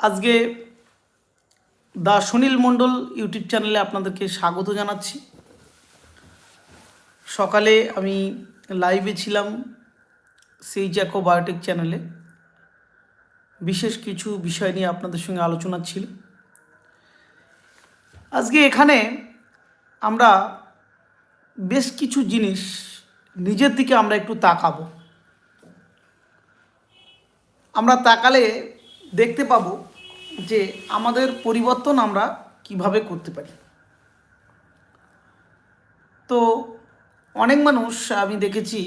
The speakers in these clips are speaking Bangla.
আজকে দা সুনীল মণ্ডল ইউটিউব চ্যানেলে আপনাদেরকে স্বাগত জানাচ্ছি। সকালে আমি লাইভে ছিলাম সেই জ্যাকো বায়োটেক চ্যানেলে। বিশেষ কিছু বিষয় নিয়ে আপনাদের সঙ্গে আলোচনা ছিল। আজকে এখানে আমরা বেশ কিছু জিনিস নিজের দিকে আমরা একটু তাকাবো। আমরা তাকালে দেখতে পাবো যে আমাদের পরিবর্তন আমরা কীভাবে করতে পারি। তো অনেক মানুষ আমি দেখেছি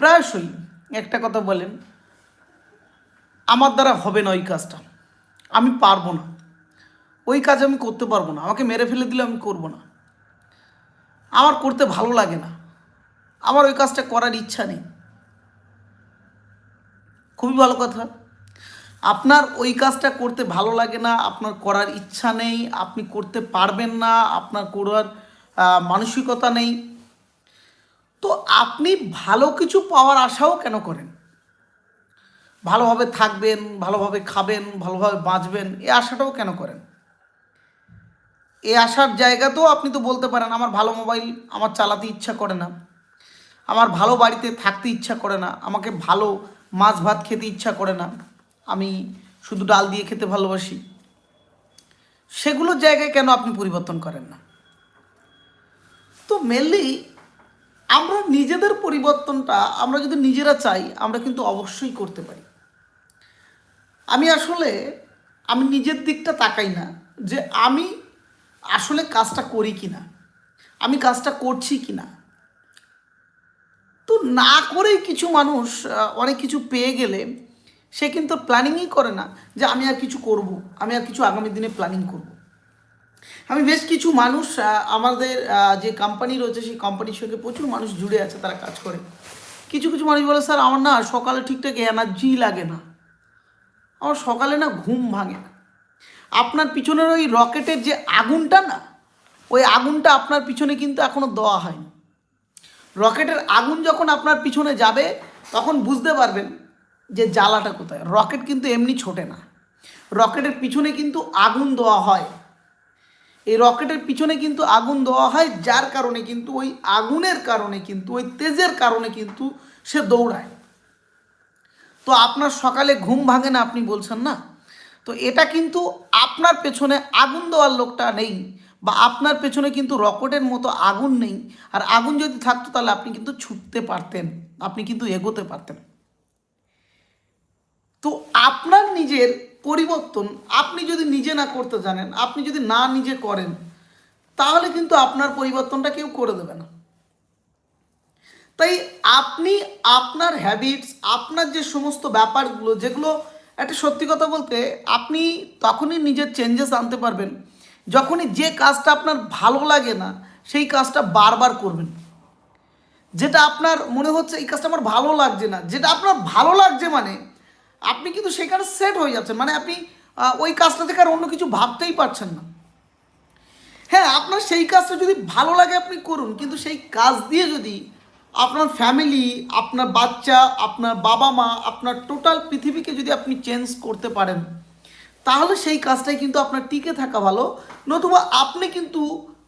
প্রায়শই একটা কথা বলেন, আমার দ্বারা হবে না ওই কাজটা, আমি পারব না। ওই কাজ আমি করতে পারব না, আমাকে মেরে ফেলে দিলে আমি করব না। আমার করতে ভালো লাগে না, আমার ওই কাজটা করার ইচ্ছা নেই। খুবই ভালো কথা। আপনার ওই কাজটা করতে ভালো লাগে না, আপনার করার ইচ্ছা নেই, আপনি করতে পারবেন না, আপনার করার মানসিকতা নেই। তো আপনি ভালো কিছু পাওয়ার আশাও কেন করেন? ভালোভাবে থাকবেন, ভালোভাবে খাবেন, ভালোভাবে বাঁচবেন এই আশাটাও কেন করেন? এই আসার জায়গাতেও আপনি তো বলতে পারেন, আমার ভালো মোবাইল আমার চালাতে ইচ্ছা করে না, আমার ভালো বাড়িতে থাকতে ইচ্ছা করে না, আমাকে ভালো মাছ ভাত খেতে ইচ্ছা করে না। আমি শুধু ডাল দিয়ে খেতে ভালোবাসি। সেগুলোর জায়গায় কেন আপনি পরিবর্তন করেন না? তো মেনলি আমরা নিজেদের পরিবর্তনটা আমরা যদি নিজেরা চাই, আমরা কিন্তু অবশ্যই করতে পারি। আমি আসলে, আমি নিজের দিকটা তাকাই না যে আমি আসলে কাজটা করি কি না আমি কাজটা করছি কি না তো না করেই কিছু মানুষ অনেক কিছু পেয়ে গেলে সে কিন্তু প্ল্যানিংই করে না যে আমি আর কিছু করব, আমি আর কিছু আগামী দিনে প্ল্যানিং করব। আমি বেশ কিছু মানুষ আমাদের যে কোম্পানি রয়েছে, সেই কোম্পানির সঙ্গে প্রচুর মানুষ জুড়ে আছে, তারা কাজ করে। কিছু কিছু মানুষ বলে, স্যার, আমার না সকালে ঠিকঠাক এনার্জি লাগে না। আমার সকালে না ঘুম ভাঙে না। আপনার পিছনের ওই রকেটের যে আগুনটা না, ওই আগুনটা আপনার পিছনে কিন্তু এখনও দেওয়া হয়নি। রকেটের আগুন যখন আপনার পিছনে যাবে, তখন বুঝতে পারবেন যে জ্বালাটা কোথায়? রকেট কিন্তু এমনি ছোটে না। রকেটের পিছনে কিন্তু আগুন দেওয়া হয়। এই রকেটের পিছনে কিন্তু আগুন দেওয়া হয়, যার কারণে কিন্তু ওই আগুনের কারণে কিন্তু, ওই তেজের কারণে কিন্তু সে দৌড়ায়। তো আপনার সকালে ঘুম ভাঙে না আপনি বলছেন না? তো এটা কিন্তু আপনার পেছনে আগুন দেওয়ার লোকটা নেই বা আপনার পেছনে কিন্তু রকেটের মতো আগুন নেই। আর আগুন যদি থাকতো তাহলে আপনি কিন্তু ছুটতে পারতেন, আপনি কিন্তু এগোতে পারতেন। তো আপনার নিজের পরিবর্তন আপনি যদি নিজে না করতে জানেন, আপনি যদি না নিজে করেন, তাহলে কিন্তু আপনার পরিবর্তনটা কেউ করে দেবে না। তাই আপনি আপনার হ্যাবিটস আপনার যে সমস্ত ব্যাপারগুলো, যেগুলো একটা সত্যি কথা বলতে আপনি তখনই নিজের চেঞ্জেস আনতে পারবেন, যখনই যে কাজটা আপনার ভালো লাগে না, সেই কাজটা বারবার করবেন। যেটা আপনার মনে হচ্ছে এই কাজটা আমার ভালো লাগছে না, যেটা আপনার ভালো লাগছে মানে আপনি কিন্তু সেখানে সেট হয়ে যাচ্ছেন। মানে আপনি ওই কাজটা থেকে আর অন্য কিছু ভাবতেই পারছেন না। হ্যাঁ আপনার সেই কাজটা যদি ভালো লাগে আপনি করুন, কিন্তু সেই কাজ দিয়ে যদি আপনার ফ্যামিলি আপনার বাচ্চা, আপনার বাবা মা, আপনার টোটাল পৃথিবীকে যদি আপনি চেঞ্জ করতে পারেন, তাহলে সেই কাজটাই কিন্তু আপনার টিকে থাকা ভালো। নতুবা আপনি কিন্তু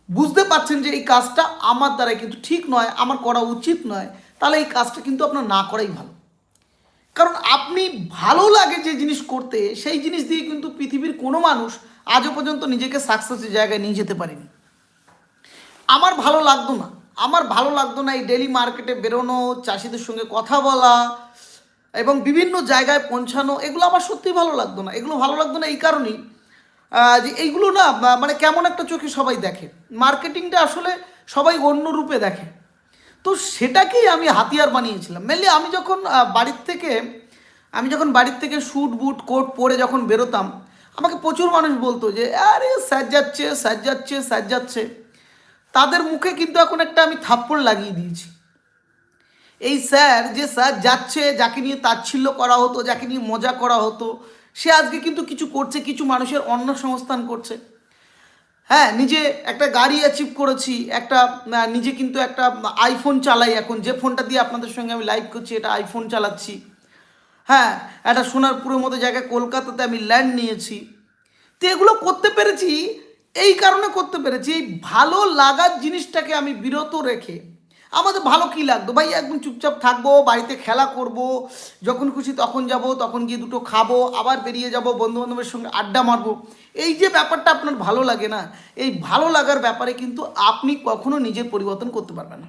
বুঝতে পারছেন যে এই কাজটা আমার দ্বারা কিন্তু ঠিক নয়, আমার করা উচিত নয়, তাহলে এই কাজটা কিন্তু আপনার না করাই ভালো। কারণ আপনি ভালো লাগে যে জিনিস করতে, সেই জিনিস দিয়ে কিন্তু পৃথিবীর কোনো মানুষ আজও পর্যন্ত নিজেকে সাকসেসের জায়গায় নিয়ে যেতে পারেনি। আমার ভালো লাগতো না। আমার ভালো লাগতো না এই ডেলি মার্কেটে বেরোনো, চাষিদের সঙ্গে কথা বলা এবং বিভিন্ন জায়গায় পৌঁছানো। এগুলো আমার সত্যিই ভালো লাগতো না। এগুলো ভালো লাগতো না এই কারণেই যে এইগুলো না মানে কেমন একটা চোখে সবাই দেখে। মার্কেটিংটা আসলে সবাই অন্য রূপে দেখে। তো সেটাকেই আমি হাতিয়ার বানিয়েছিলাম। মেনলি আমি যখন বাড়ির থেকে, আমি যখন বাড়ির থেকে স্যুট বুট কোট পরে যখন বেরোতাম, আমাকে প্রচুর মানুষ বলতো যে, আরে স্যার যাচ্ছে স্যার যাচ্ছে স্যার যাচ্ছে তাদের মুখে কিন্তু এখন একটা আমি থাপ্পড় লাগিয়ে দিয়েছি। এই স্যার যে স্যার যাচ্ছে, যাকে নিয়ে তাচ্ছিল্য করা হতো, যাকে নিয়ে মজা করা হতো, সে আজকে কিন্তু কিছু করছে, কিছু মানুষের অন্ন সংস্থান করছে। হ্যাঁ নিজে একটা গাড়ি অ্যাচিভ করেছি, একটা নিজে কিন্তু একটা আইফোন চালাই এখন। যে ফোনটা দিয়ে আপনাদের সঙ্গে আমি লাইভ করছি, এটা আইফোন চালাচ্ছি। হ্যাঁ একটা সোনারপুরের মতো জায়গায় কলকাতাতে আমি ল্যান্ড নিয়েছি। তো এগুলো করতে পেরেছি, এই কারণে করতে পেরেছি, এই ভালো লাগার জিনিসটাকে আমি বিরত রেখে। আমাদের ভালো কি লাগতো? ভাই, একদম চুপচাপ থাকব, বাড়িতে খেলা করব, যখন খুশি তখন যাব, তখন গিয়ে দুটো খাব, আবার বেরিয়ে যাব বন্ধু বান্ধবের সঙ্গে আড্ডা মারবো। এই যে ব্যাপারটা আপনার ভালো লাগে না, এই ভালো লাগার ব্যাপারে কিন্তু আপনি কখনো নিজের পরিবর্তন করতে পারবেন না।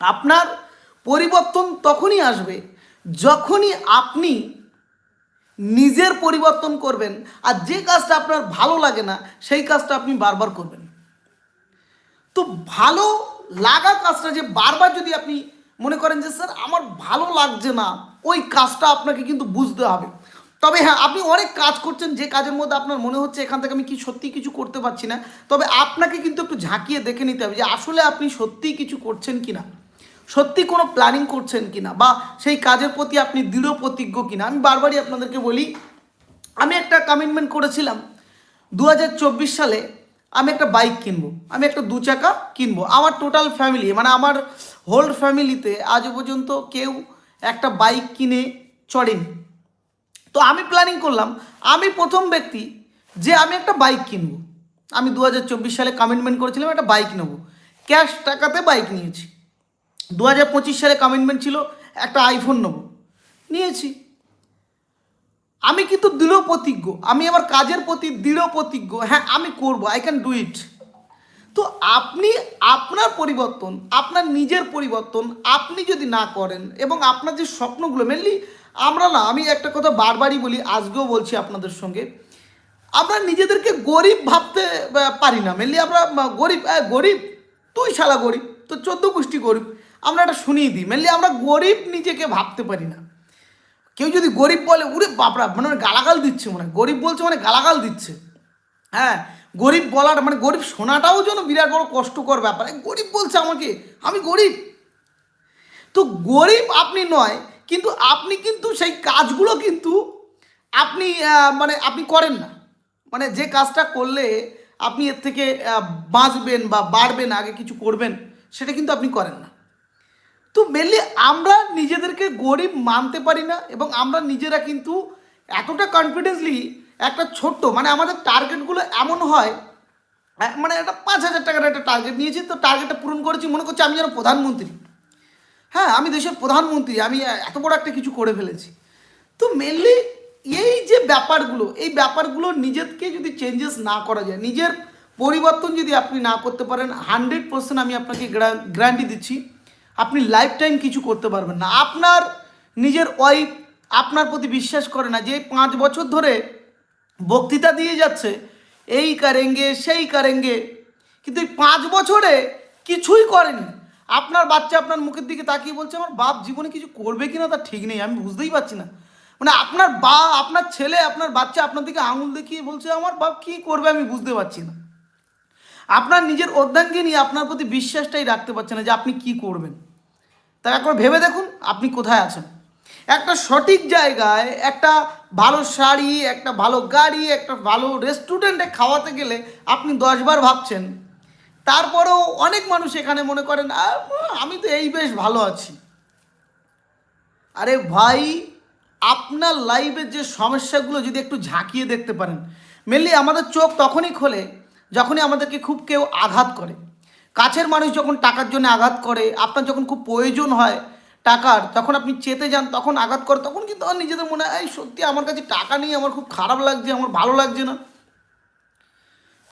আপনার পরিবর্তন তখনই আসবে যখনই আপনি নিজের পরিবর্তন করবেন আর যে কাজটা আপনার ভালো লাগে না, সেই কাজটা আপনি বারবার করবেন। তো ভালো লাগা কাজটা যে বারবার যদি আপনি মনে করেন যে, স্যার, আমার ভালো লাগছে না, ওই কাজটা আপনাকে কিন্তু বুঝতে হবে। তবে হ্যাঁ আপনি অনেক কাজ করছেন, যে কাজের মধ্যে আপনার মনে হচ্ছে এখান থেকে আমি কি সত্যি কিছু করতে পারছি না, তবে আপনাকে কিন্তু একটু ঝাঁকিয়ে দেখে নিতে হবে যে আসলে আপনি সত্যিই কিছু করছেন কি না সত্যি কোনো প্ল্যানিং করছেন কি না বা সেই কাজের প্রতি আপনি দৃঢ় প্রতিজ্ঞ কিনা। আমি বারবারই আপনাদেরকে বলি, আমি একটা কমিটমেন্ট করেছিলাম দু হাজার চব্বিশ সালে আমি একটা বাইক কিনবো, আমি একটা দু চাকা কিনবো। আমার টোটাল ফ্যামিলি মানে আমার হোল ফ্যামিলিতে আজ পর্যন্ত কেউ একটা বাইক কিনে চড়েনি। তো আমি প্ল্যানিং করলাম, আমি প্রথম ব্যক্তি যে আমি একটা বাইক কিনবো। আমি দু হাজার চব্বিশ সালে কমিটমেন্ট করেছিলাম একটা বাইক নেব। ক্যাশ টাকাতে বাইক নিয়েছি। দু হাজার পঁচিশ সালে কমিটমেন্ট ছিল একটা আইফোন নেব। নিয়েছি। আমি কিন্তু দৃঢ় প্রতিজ্ঞ আমি আমার কাজের প্রতি দৃঢ় প্রতিজ্ঞ হ্যাঁ আমি করব আই ক্যান ডু ইট তো আপনি আপনার পরিবর্তন, আপনার নিজের পরিবর্তন আপনি যদি না করেন এবং আপনার যে স্বপ্নগুলো মেনলি আমরা না, আমি একটা কথা বারবারই বলি, আজকেও বলছি আপনাদের সঙ্গে, আমরা নিজেদেরকে গরিব ভাবতে পারি না। মেনলি আমরা গরিব গরিব, তুই শালা গরিব, তো চোদ্দ গোষ্ঠী গরিব, আমরা এটা শুনিয়ে দিই। মেনলি আমরা গরিব নিজেকে ভাবতে পারি না। কেউ যদি গরিব বলে, উরে বাপরা মানে গালাগাল দিচ্ছে মনে গরিব বলছে মানে গালাগাল দিচ্ছে। হ্যাঁ গরিব বলাটা মানে গরিব শোনাটাও যেন বিরাট বড় কষ্টকর ব্যাপার। গরিব বলছে আমাকে, আমি গরিব। তো গরিব আপনি নয়, কিন্তু আপনি কিন্তু সেই কাজগুলো কিন্তু আপনি মানে আপনি করেন না। মানে যে কাজটা করলে আপনি এর থেকে বাঁচবেন বা বাড়বেন, আগে কিছু করবেন, সেটা কিন্তু আপনি করেন না। তো মেনলি আমরা নিজেদেরকে গরিব মানতে পারি না, এবং আমরা নিজেরা কিন্তু এতটা কনফিডেন্সলি একটা ছোট্ট মানে আমাদের টার্গেটগুলো এমন হয় আহ, মানে একটা পাঁচ হাজার টাকার একটা টার্গেট নিয়েছি তো টার্গেটটা পূরণ করেছি মনে করছি আমি যেন প্রধানমন্ত্রী। হ্যাঁ আমি দেশের প্রধানমন্ত্রী আমি এত বড় একটা কিছু করে ফেলেছি। তো মেনলি এই যে ব্যাপারগুলো এই ব্যাপারগুলো নিজেকে যদি চেঞ্জেস না করা যায় নিজের পরিবর্তন যদি আপনি না করতে পারেন হান্ড্রেড পার্সেন্ট আমি আপনাকে গ্যারান্টি দিচ্ছি আপনি লাইফ টাইম কিছু করতে পারবেন না। আপনার নিজের ওয়াইফ আপনার প্রতি বিশ্বাস করে না যে পাঁচ বছর ধরে বক্তৃতা দিয়ে যাচ্ছে, এই কারেঙ্গে, সেই কারেঙ্গে। কিন্তু এই পাঁচ বছরে কিছুই করেনি। আপনার বাচ্চা আপনার মুখের দিকে তাকিয়ে বলছে, আমার বাপ জীবনে কিছু করবে কিনা তা ঠিক নেই, আমি বুঝতেই পারছি না। মানে আপনার বা, আপনার ছেলে, আপনার বাচ্চা আপনার দিকে আঙুল দেখিয়ে বলছে, আমার বাপ কি করবে আমি বুঝতে পারছি না। আপনার নিজের অর্ধাঙ্গে নিয়ে আপনার প্রতি বিশ্বাসটাই রাখতে পারছে না যে আপনি কি করবেন। তা একবার ভেবে দেখুন, আপনি কোথায় আছেন। একটা সঠিক জায়গায় একটা ভালো শাড়ি, একটা ভালো গাড়ি, একটা ভালো রেস্টুরেন্টে খাওয়াতে গেলে আপনি দশবার ভাবছেন। তারপরেও অনেক মানুষ এখানে মনে করেন আমি তো এই বেশ ভালো আছি। আরে ভাই, আপনার লাইফের যে সমস্যাগুলো যদি একটু ঝাঁকিয়ে দেখতে পারেন মেনলি আমাদের চোখ তখনই খোলে যখনই আমাদেরকে খুব কেউ আঘাত করে। কাছের মানুষ যখন টাকার জন্য আঘাত করে, আপনার যখন খুব প্রয়োজন হয় টাকার তখন আপনি চেতে যান, তখন আঘাত করে, তখন কিন্তু আমার নিজেদের মনে হয় সত্যি আমার কাছে টাকা নেই, আমার খুব খারাপ লাগছে, আমার ভালো লাগছে না।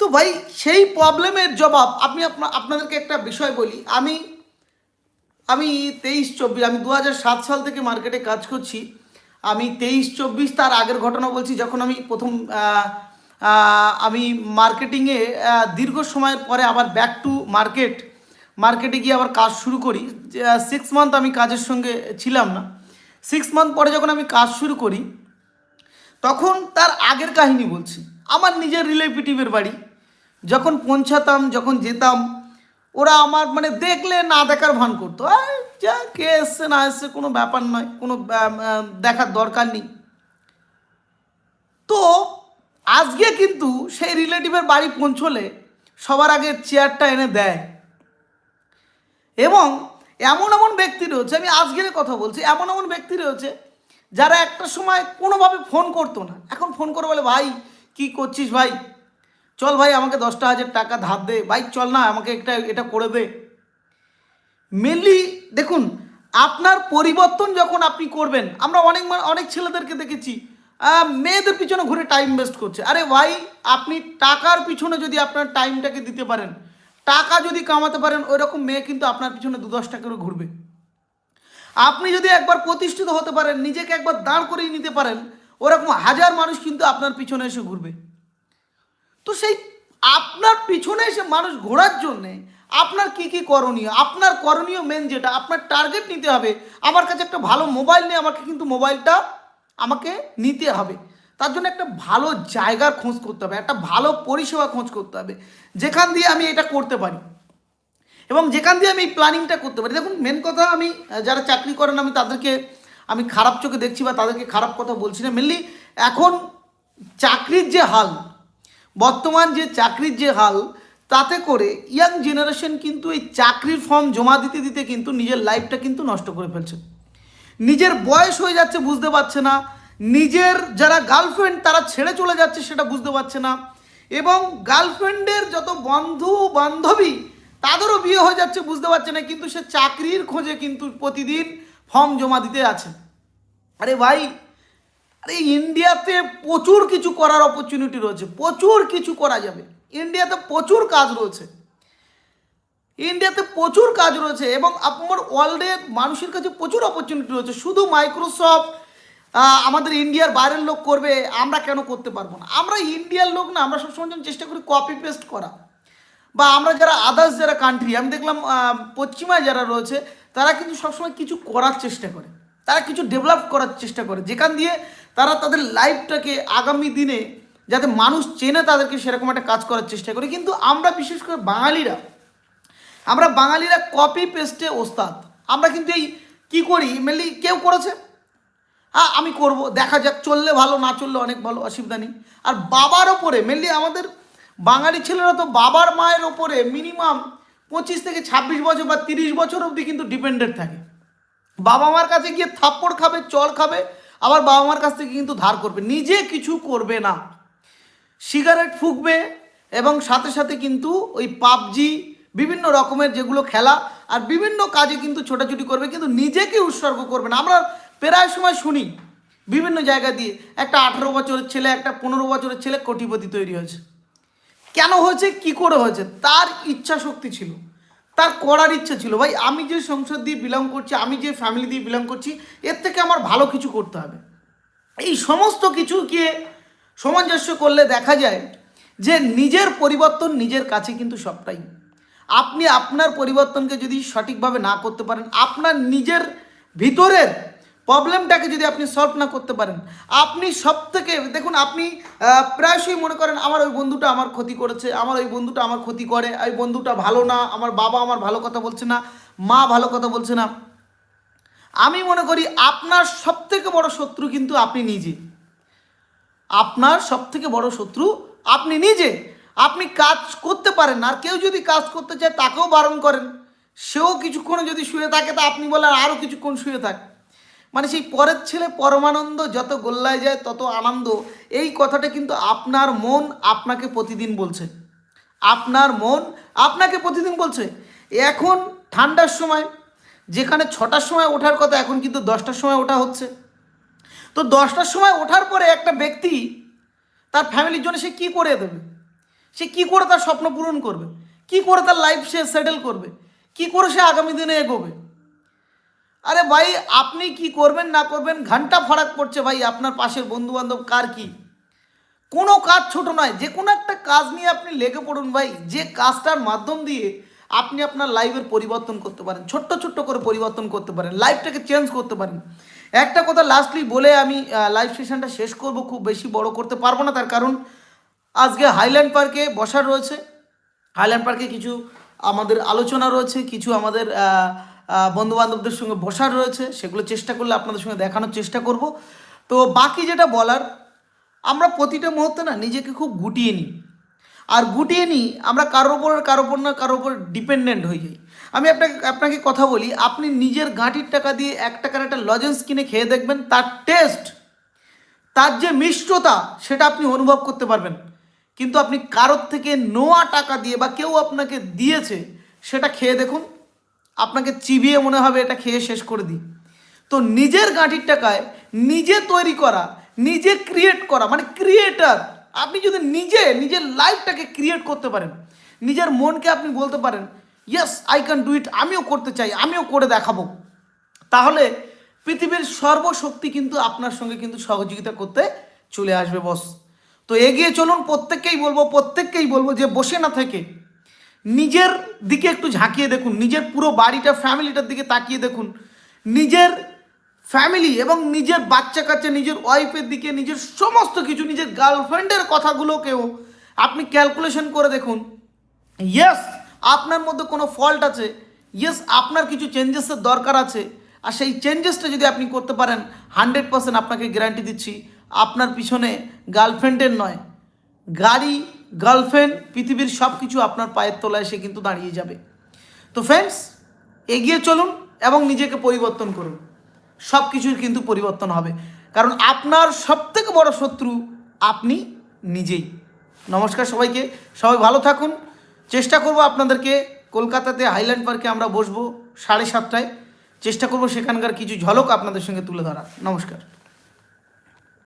তো ভাই, সেই প্রবলেমের জবাব আমি আপনা, আপনাদেরকে একটা বিষয় বলি। আমি আমি তেইশ চব্বিশ, আমি দু সাত সাল থেকে মার্কেটে কাজ করছি। আমি তেইশ চব্বিশ তার আগের ঘটনা বলছি, যখন আমি প্রথম আমি মার্কেটিংয়ে দীর্ঘ সময়ের পরে আবার ব্যাক টু মার্কেট মার্কেটে গিয়ে আবার কাজ শুরু করি। সিক্স মান্থ আমি কাজের সঙ্গে ছিলাম না। সিক্স মান্থ পরে যখন আমি কাজ শুরু করি তখন তার আগের কাহিনী বলছি। আমার নিজের রিলেটিভের বাড়ি। যখন পৌঁছাতাম যখন যেতাম ওরা আমার মানে দেখলে না দেখার ভান করতো। "এই, যা কে এসছে না এসছে কোনো ব্যাপার নয় কোনো দেখার দরকার নেই। তো আজকে কিন্তু সেই রিলেটিভের বাড়ি পৌঁছলে সবার আগে চেয়ারটা এনে দেয়। এবং এমন এমন ব্যক্তি রয়েছে, আমি আজকের কথা বলছি, এমন এমন ব্যক্তি রয়েছে যারা একটা সময় কোনোভাবে ফোন করতো না। এখন ফোন করে বলে, ভাই, কি করছিস ভাই? চল ভাই, আমাকে দশটা হাজার টাকা ধার দে। ভাই, চল না, আমাকে একটা, এটা করে দে। মেনলি দেখুন, আপনার পরিবর্তন যখন আপনি করবেন, আমরা অনেক অনেক ছেলেদেরকে দেখেছি মেয়েদের পিছনে ঘুরে টাইম ওয়েস্ট করছে। আরে ভাই, আপনি টাকার পিছনে যদি আপনার টাইমটাকে দিতে পারেন টাকা যদি কামাতে পারেন ওই রকম মেয়ে কিন্তু আপনার পিছনে দু দশ টাকা করে ঘুরবে। আপনি যদি একবার প্রতিষ্ঠিত হতে পারেন, নিজেকে একবার দাঁড় করিয়ে নিতে পারেন, ওরকম হাজার মানুষ কিন্তু আপনার পিছনে এসে ঘুরবে। তো সেই আপনার পিছনে এসে মানুষ ঘোরার জন্যে আপনার কি কি করণীয়? আপনার করণীয় মেন যেটা, আপনার টার্গেট নিতে হবে। আমার কাছে একটা ভালো মোবাইল নেই আমাকে কিন্তু মোবাইলটা আমাকে নিতে হবে। তার জন্য একটা ভালো জায়গার খোঁজ করতে হবে, একটা ভালো পরিষেবা খোঁজ করতে হবে। যেখান দিয়ে আমি এটা করতে পারি। এবং যেখান দিয়ে আমি এই প্ল্যানিংটা করতে পারি। দেখুন মেন কথা আমি যারা চাকরি করেন, আমি তাদেরকে, আমি খারাপ চোখে দেখছি বা তাদেরকে খারাপ কথা বলছি না। মেনলি এখন চাকরির যে হাল, বর্তমান যে চাকরির যে হাল, তাতে করে ইয়াং জেনারেশন কিন্তু এই চাকরির ফর্ম জমা দিতে দিতে কিন্তু নিজের লাইফটা কিন্তু নষ্ট করে ফেলছে। নিজের বয়স হয়ে যাচ্ছে, বুঝতে পারছে না। নিজের যারা গার্লফ্রেন্ড তারা ছেড়ে চলে যাচ্ছে সেটা বুঝতে পারছে না। এবং গার্লফ্রেন্ডের যত বন্ধু, বান্ধবী, তাদেরও বিয়ে হয়ে যাচ্ছে বুঝতে পারছে না, কিন্তু সে চাকরির খোঁজে কিন্তু প্রতিদিন ফর্ম জমা দিতে আছে আরে ভাই, আরে ইন্ডিয়াতে প্রচুর কিছু করার অপরচুনিটি রয়েছে, প্রচুর কিছু করা যাবে। ইন্ডিয়াতে প্রচুর কাজ রয়েছে। ইন্ডিয়াতে প্রচুর কাজ রয়েছে এবং আপনার ওয়ার্ল্ডে মানুষের কাছে প্রচুর অপরচুনিটি রয়েছে। শুধু মাইক্রোসফট আমাদের ইন্ডিয়ার বাইরের লোক করবে, আমরা কেন করতে পারব না? আমরা ইন্ডিয়ার লোক না, আমরা সবসময় যেন চেষ্টা করি কপি পেস্ট করা। বা আমরা যারা আদার্স যারা কান্ট্রি আমি দেখলাম পশ্চিমায় যারা রয়েছে, তারা কিন্তু সবসময় কিছু করার চেষ্টা করে। তারা কিছু ডেভেলপ করার চেষ্টা করে। যেখান দিয়ে তারা তাদের লাইফটাকে আগামী দিনে যাতে মানুষ চেনে তাদেরকে সেরকম একটা কাজ করার চেষ্টা করে। কিন্তু আমরা, বিশেষ করে বাঙালিরা, আমরা বাঙালিরা কপি পেস্টে ওস্তাদ। আমরা কিন্তু এই কী করি? মেনলি কেউ করেছে? আমি করব, দেখা যাক, চললে ভালো, না চললে অনেক ভালো, অসুবিধা নেই। আর বাবার ওপরে মেনলি আমাদের বাঙালি ছেলেরা তো বাবার মায়ের ওপরে মিনিমাম পঁচিশ থেকে ছাব্বিশ বছর বা তিরিশ বছর অবধি কিন্তু ডিপেন্ডেন্ট থাকে। বাবা মার কাছে গিয়ে থাপ্পড় খাবে চল খাবে, আবার বাবা মার কাছ থেকে কিন্তু ধার করবে। নিজে কিছু করবে না। সিগারেট ফুঁকবে এবং সাথে সাথে কিন্তু ওই পাবজি, বিভিন্ন রকমের যেগুলো খেলা, আর বিভিন্ন কাজে কিন্তু ছোটাছুটি করবে, কিন্তু নিজেকে উৎসর্গ করবে না। আমরা প্রায় সময় শুনি, বিভিন্ন জায়গা দিয়ে একটা আঠেরো বছরের ছেলে, একটা পনেরো বছরের ছেলে কোটিপতি তৈরি হয়েছে। কেন হয়েছে, কি করে হয়েছে, তার ইচ্ছা শক্তি ছিল, তার করার ইচ্ছা ছিল। ভাই, আমি যে সংসার দিয়ে বিলং করছি, আমি যে ফ্যামিলি দিয়ে বিলং করছি, এর থেকে আমার ভালো কিছু করতে হবে। এই সমস্ত কিছুকে সামঞ্জস্য করলে দেখা যায় যে নিজের পরিবর্তন নিজের কাছে কিন্তু সবটাই। আপনি আপনার পরিবর্তনকে যদি সঠিকভাবে না করতে পারেন, আপনার নিজের ভিতরের প্রবলেমটাকে যদি আপনি সলভ না করতে পারেন, আপনি সব থেকে দেখুন আপনি প্রায়শই মনে করেন আমার ওই বন্ধুটা আমার ক্ষতি করেছে, আমার ওই বন্ধুটা আমার ক্ষতি করে ওই বন্ধুটা ভালো না, আমার বাবা আমার ভালো কথা বলছে না, মা ভালো কথা বলছে না। আমি মনে করি আপনার সব থেকে বড় শত্রু কিন্তু আপনি নিজে। আপনার সব থেকে বড় শত্রু আপনি নিজে। আপনি কাজ করতে পারেন, আর কেউ যদি কাজ করতে চায় তাকেও বারণ করেন। সেও কিছুক্ষণ যদি শুয়ে থাকে তা আপনি বলেন আরও কিছুক্ষণ শুয়ে থাক। মানে সেই পরের ছেলে পরমানন্দ যত গোল্লায় যায়, তত আনন্দ। এই কথাটা কিন্তু আপনার মন আপনাকে প্রতিদিন বলছে। আপনার মন আপনাকে প্রতিদিন বলছে। এখন ঠান্ডার সময়, যেখানে ছটার সময় ওঠার কথা, এখন কিন্তু দশটার সময় ওঠা হচ্ছে। তো দশটার সময় ওঠার পরে একটা ব্যক্তি তার ফ্যামিলির জন্য সে কী করে দেবে? সে কী করে তার স্বপ্ন পূরণ করবে? কী করে তার লাইফ সে সেটেল করবে? কী করে সে আগামী দিনে এগোবে? আরে ভাই, আপনি কি করবেন না করবেন? ঘণ্টা ফারাক পড়ছে ভাই, আপনার পাশের বন্ধু বান্ধব কার কি? কোনো কাজ ছোট নয়, যে কোনো একটা কাজ নিয়ে আপনি লেগে পড়ুন ভাই। যে কাজটার মাধ্যম দিয়ে আপনি আপনার লাইফের পরিবর্তন করতে পারেন, ছোট্ট ছোট্ট করে পরিবর্তন করতে পারেন লাইফটাকে চেঞ্জ করতে পারেন। একটা কথা লাস্টলি বলে আমি লাইভ সেশনটা শেষ করব, খুব বেশি বড় করতে পারব না তার কারণ, আজকে হাইল্যান্ড পার্কে বসার রয়েছে। হাইল্যান্ড পার্কে কিছু আমাদের আলোচনা রয়েছে, কিছু আমাদের বন্ধু বান্ধবদের সঙ্গে বসার রয়েছে, সেগুলো চেষ্টা করলে আপনাদের সঙ্গে দেখানোর চেষ্টা করব। তো বাকি যেটা বলার, আমরা প্রতিটা মুহূর্তে না নিজেকে খুব গুটিয়ে নিই। আর গুটিয়ে নিই, আমরা কারোর ওপর কারোর ওপর না কারোর ওপর ডিপেন্ডেন্ট হয়ে যাই। আমি আপনাকে আপনাকে কথা বলি, আপনি নিজের গাঁটির টাকা দিয়ে এক টাকার একটা লজেন্স কিনে খেয়ে দেখবেন, তার টেস্ট তার যে মিষ্টতা, সেটা আপনি অনুভব করতে পারবেন। কিন্তু আপনি কারোর থেকে নোয়া টাকা দিয়ে বা কেউ আপনাকে দিয়েছে, সেটা খেয়ে দেখুন আপনাকে চিবিয়ে মনে হবে এটা খেয়ে শেষ করে দিই। তো নিজের গাঁটির টাকায় নিজে তৈরি করা, নিজে ক্রিয়েট করা মানে ক্রিয়েটার আপনি যদি নিজে, নিজের লাইফটাকে ক্রিয়েট করতে পারেন, নিজের মনকে আপনি বলতে পারেন yes I can do it আমিও করতে চাই, আমিও করে দেখাবো। তাহলে পৃথিবীর সর্বশক্তি কিন্তু আপনার সঙ্গে কিন্তু সহযোগিতা করতে চলে আসবে বস তো এগিয়ে চলুন, প্রত্যেককেই বলব প্রত্যেককেই বলব যে বসে না থেকে নিজের দিকে একটু ঝাঁকিয়ে দেখুন, নিজের পুরো বাড়িটা, ফ্যামিলিটার দিকে তাকিয়ে দেখুন। নিজের ফ্যামিলি এবং নিজের বাচ্চা কাচ্চা, নিজের ওয়াইফের দিকে, নিজের সমস্ত কিছু, নিজের গার্লফ্রেন্ডের কথাগুলোকেও আপনি ক্যালকুলেশন করে দেখুন। ইয়েস আপনার মধ্যে কোনো ফল্ট আছে। ইয়েস আপনার কিছু চেঞ্জেসের দরকার আছে। আর সেই চেঞ্জেসটা যদি আপনি করতে পারেন হান্ড্রেড পার্সেন্ট আপনাকে গ্যারান্টি দিচ্ছি, আপনার পিছনে গার্লফ্রেন্ডের নয়, গাড়ি গার্লফ্রেন্ড পৃথিবীর সব কিছু আপনার পায়ের তলায় সে কিন্তু দাঁড়িয়ে যাবে। তো ফ্রেন্ডস এগিয়ে চলুন এবং নিজেকে পরিবর্তন করুন। সব কিছুর কিন্তু পরিবর্তন হবে। কারণ আপনার সবথেকে বড় শত্রু আপনি নিজেই। নমস্কার সবাইকে। সবাই ভালো থাকুন। চেষ্টা করব আপনাদেরকে কলকাতাতে হাইল্যান্ড পার্কে আমরা বসবো সাড়ে সাতটায়। চেষ্টা করব সেখানকার কিছু ঝলক আপনাদের সঙ্গে তুলে ধরা নমস্কার।